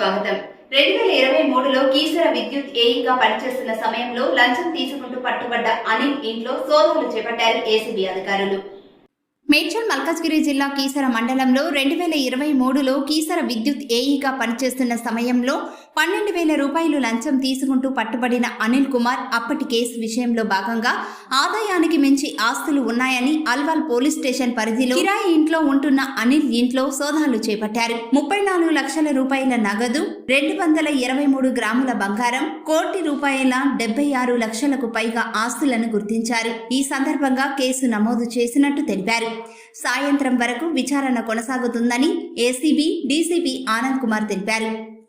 స్వాగతం. రెండు వేల ఇరవై మూడులో కీసర విద్యుత్ ఏఈగా పనిచేస్తున్న సమయంలో లంచం తీసుకుంటూ పట్టుబడ్డ అనిల్ ఇంట్లో సోదాలు చేపట్టారు ఏసీబీ అధికారులు. మేడ్చల్ మల్కాజ్గిరి జిల్లా కీసర మండలంలో రెండు వేల ఇరవై మూడులో కీసర విద్యుత్ ఏఈగా పనిచేస్తున్న సమయంలో పన్నెండు వేల రూపాయలు లంచం తీసుకుంటూ పట్టుబడిన అనిల్ కుమార్ అప్పటి కేసు విషయంలో భాగంగా ఆదాయానికి మించి ఆస్తులు ఉన్నాయని అల్వాల్ పోలీస్ స్టేషన్ పరిధిలో కిరాయి ఇంట్లో ఉంటున్న అనిల్ ఇంట్లో సోదాలు చేపట్టారు. ముప్పై నాలుగు లక్షల రూపాయల నగదు రెండు వందల ఇరవై మూడు గ్రాముల బంగారం కోటి రూపాయల డెబ్బై ఆరు లక్షలకు పైగా ఆస్తులను గుర్తించారు. ఈ సందర్భంగా కేసు నమోదు చేసినట్టు తెలిపారు. సాయంత్రం వరకు విచారణ కొనసాగుతుందని ఏసీబీ డీసీపీ ఆనంద్ కుమార్ తెలిపారు.